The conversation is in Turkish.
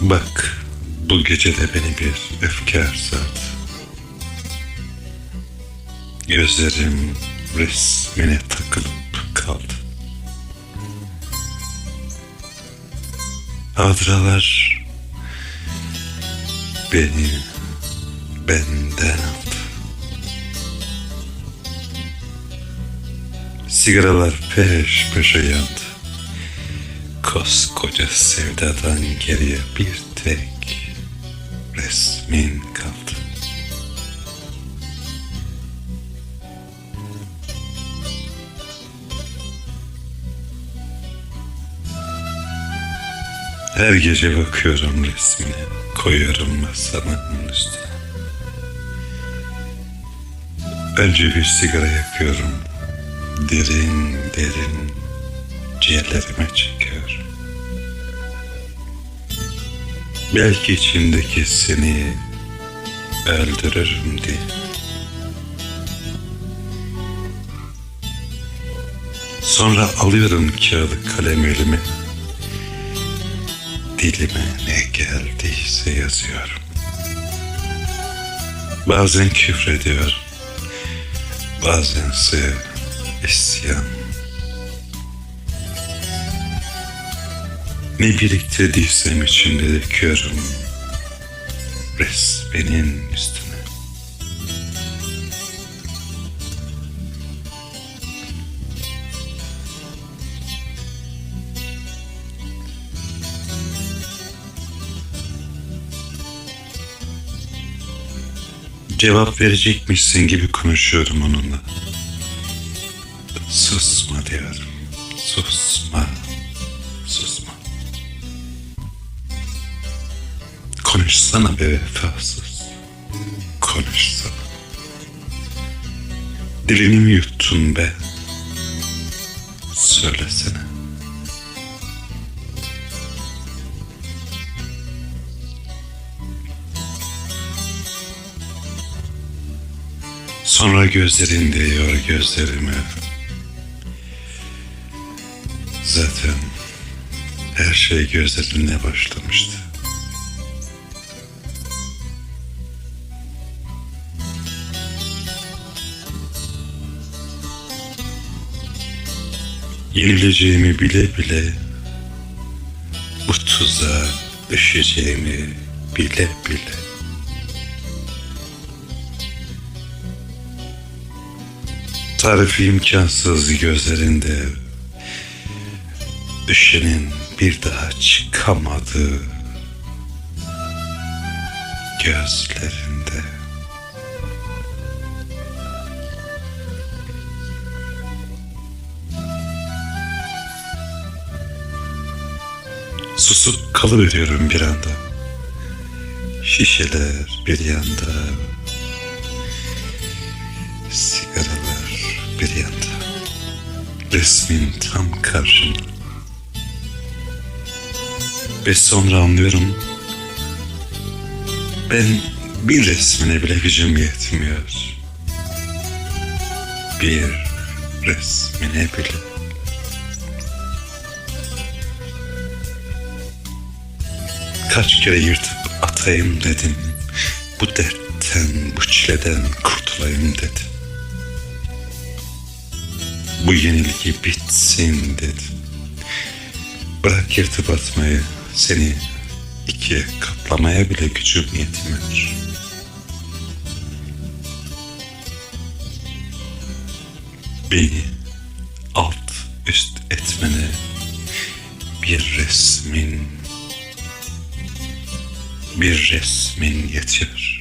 Bak bu gece de beni bir öfke sardı. Gözlerim resmine takılıp kaldı. Hatıralar beni benden aldı. Sigaralar peş peşe yandı. Koskoca sevdadan geriye bir tek resmin kaldı. Her gece bakıyorum resmine, koyuyorum masamın üstüne. Önce bir sigara yakıyorum, derin derin ciğerlerime çekiyor. Belki içimdeki seni öldürürüm diye. Sonra alıyorum kağıdı kalem elime. Dilime ne geldiyse yazıyorum. Bazen küfrediyorum. Bazense isyan. Ne biriktirdiysem içimde döküyorum resminin üstüne. Cevap verecekmişsin gibi konuşuyorum onunla. Susma diyorum. Susma. Susma. Konuşsana be vefasız. Konuşsana. Dilini mi yuttun be? Söylesene. Sonra gözlerin değiyor gözlerime. Zaten her şey gözlerinle başlamıştı. Yenileceğimi bile bile bu tuzağa düşeceğimi bile bile. Tarifi imkansız gözlerinde Düşenin bir daha çıkamadığı Gözlerinde Susup kalıveriyorum bir anda. Şişeler bir yanda. Sigaralar bir yanda. Resmin tam karşımda Ve sonra anlıyorum. Ben bir resmine bile gücüm yetmiyor. Bir resmine bile Kaç kere yırtıp atayım dedim. Bu dertten, bu çileden kurtulayım dedim. Bu yenilgi bitsin dedim. Bırak yırtıp atmayı Seni ikiye katlamaya bile gücüm yetmiyor. Beni alt üst etmene bir resmin bir resmin yetiyor.